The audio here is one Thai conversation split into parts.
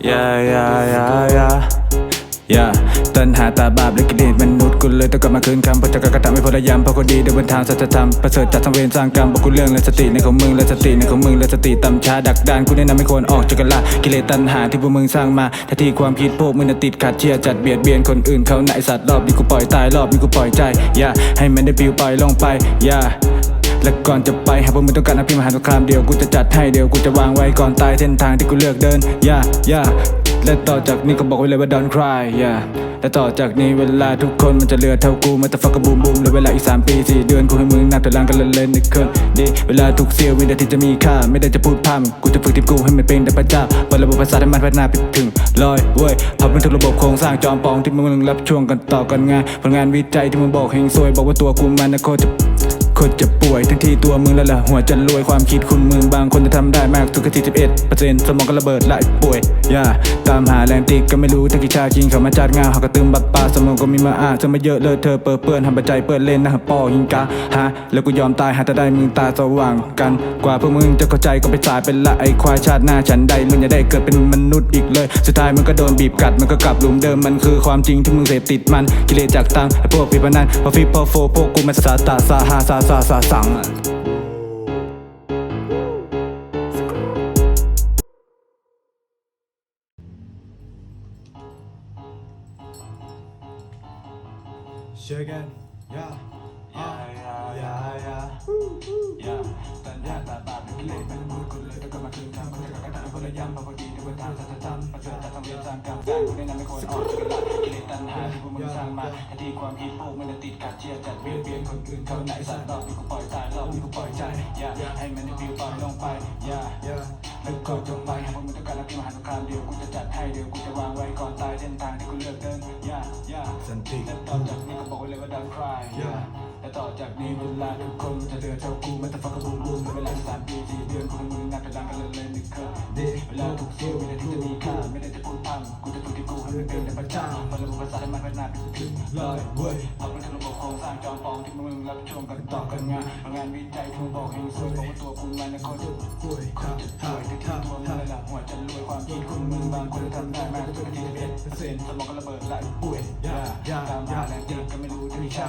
yeah yeah yeah yeah yeah ตัณหาตาบาปและกิเลสมนุษย์กูเลยต้องกลับมาคืนคำเพราะจะกระทำให้พลยามเพราะกูดีเดินบนทางสัจธรรมประเสริฐจากทางเวรสร้างกรรมบอกกูเรื่องและสติในของมึงและสติในของมึงและสติต่ำช้าดักดานกูแนะนำให้คนออกจากกันละกิเลสตัณหาที่พวกมึงสร้างมาถ้าที่ความคิดพวกมึงน่ะติดขัดเชียร์จัดเบียดเบียนคนอื่นเขาไหนสัตว์รอบนี้กูปล่อยตายรอบนี้กูปล่อยใจอย่าให้มันได้ปลิวปล่อยลงไปอย่า และก่อนจะไปหากพวกมึงต้องการอภิมหาสงครามเดียวกูจะจัดให้เดียวกูจะวางไว้ก่อนตายเส้นทางที่กูเลือกเดินย่าย่าและต่อจากนี้ก็บอกไว้เลยว่า don't cry ย่าและต่อจากนี้เวลาทุกคนมันจะเหลือเท่ากูมันจะฟักกระบูมบูมเหลือเวลาอีก 3 ปี 4 เดือนกูให้มึงนับถอยหลังกันเล่นๆในคืนดีเวลาทุกเสี้ยววินาทีจะมีค่า ไม่ได้จะพูดพร่ำกูจะฝึกทีมกูให้มันเป็นแต่พระเจ้าเปิดระบบภาษาให้มันพัฒนาไปถึงลอยเว้ยพับเป็นทุกระบบโครงสร้างจอมปองที่มึงรับช่วงกันต่อกันงานผลงานวิจัยที่มึงบอกเฮงซวยบอกว่าตัวกูมันนะโคตร คนจะป่วยทั้งที่ตัวมึงแล้วล่ะหัวจะรวยความคิดคุณมึงบางคนจะทำได้มากสุดแค่ที่สิบเอ็ดเปอร์เซ็นต์สมองก็ระเบิดและป่วยอย่าตามหาแรงติกก็ไม่รู้ทั้งกี่ชาจริงเขามาจัดงานเขาก็ตึมบัดปลาสมองก็มีมาอ่าจะมาเยอะเลยเธอเปิดเปื้อนทำปัจจัยเปิดเล่นนะฮะปอยิงกาฮะแล้วกูยอมตายหาแต่ได้มึงตาสว่างกัน กว่าพวกมึงจะเข้าใจก็ไปสายเป็นละไอ้ควายชาติหน้าฉันใดมึงจะได้เกิดเป็นมนุษย์อีกเลย สุดท้ายมึงก็โดนบีบกัดมันก็กลับหลุมเดิมมันคือความจริงที่มึงเสพติดมันกิเลสจากตังไอพวกปีพนันพอฟิปพอโฟพวกกูมันสาตาสาหาสา sah sah sangat Shaken, ya, ya, ya, ya, ya, yeah, yeah, yeah, yeah, yeah, yeah, yeah, yeah, yeah, yeah, yeah, yang yeah าตาบาปเป็นกิเลสเป็นมูลคุณเลต้องกลับมาคืนคำเขาจะกระทำคำเพราะพอดีในวันทางสัจธรรมประเสริฐจากทางเวียนสร้างกรรมสร้างกูแนะนำให้คนออกจากกันละกิเลสตัณหาที่พวกมึงสร้างมาทันทีความคิดพวกมึงน่ะติดขัดเชียร์จัดเบียดเบียนคนอื่นเขาไหนสัตว์รอบนี้กูปล่อยตายรอบนี้กูปล่อยใจอย่าให้มันได้ปลิวปล่อยลงไปอย่าแล้วก็จงไปหากพวกมึงต้องการรับมหาสงครามเดียวกูจะจัดให้เดียวกูจะวางไว้ก่อนตายเส้นทางที่กูเลือกเดินอย่าอย่าสันติและต่อจากนี้ก็บอกไว้เลยว่า don't cry และต่อจากนี้เวลาทุกคนมันจะเดือดเท่ากูไมันจะฟักกระบูม เวลาทุกเสี้ยววินาทีจะมีค่าไม่ได้จะพูดพร่ำกูจะฝึกที่กูให้มันเป็นแต่พระจ้ามันระบบภาษาให้มันพัฒนาไปถึงลอยเว้ยเอาเป็นระบบโครงสร้างจอมปลอมที่มึงรับช่วงกันต่อกันงานงานวิจัยที่มึงบอกเฮงซวยบอกว่าตัวกูมันนะเขาจะป่วยคนจะป่วยที่ตัวมึงเลยล่ะหัวจะรวยความคิดคุณมึงบางคนทำได้มากจนที่สิบเอ็ดเปอร์เซ็นสมองก็ระเบิดไหลป่วยยายาตาม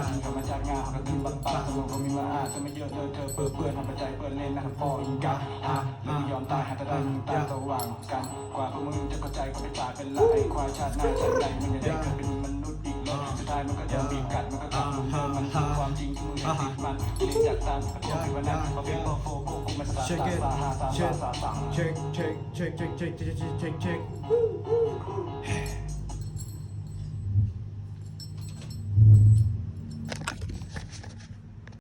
รู้ที่วิชาจริงเขามาจากงานเขาก็ตึงบังปาสมองก็มีมาอาจะไม่เยอะเลยเธอเปิดเปื้อนทำปัจจัยเปิดเล่นนะครับพออิงกาฮะแล้วไม่ยอมตายหาแต่ได้มึงตาสว่างกัน กว่าพวกมึงจะเข้าใจก็ไปตายเป็นละไอควายชาติหน้าชาติใดมึงจะได้เกิดเป็นมนุษย์อีกเลยสุดท้ายมันก็โดนบีบกัดมันก็กลับหลุมเดิมมันคือความจริงที่มึงเห็นติดมันกิเลสจากตังพวกที่วันนั้นพอเป็นพอโฟพวกกูมาสายตาสาหาสา Check. สาสัง Check. Check. Check. Check. Check. Check. Check. Check. Check.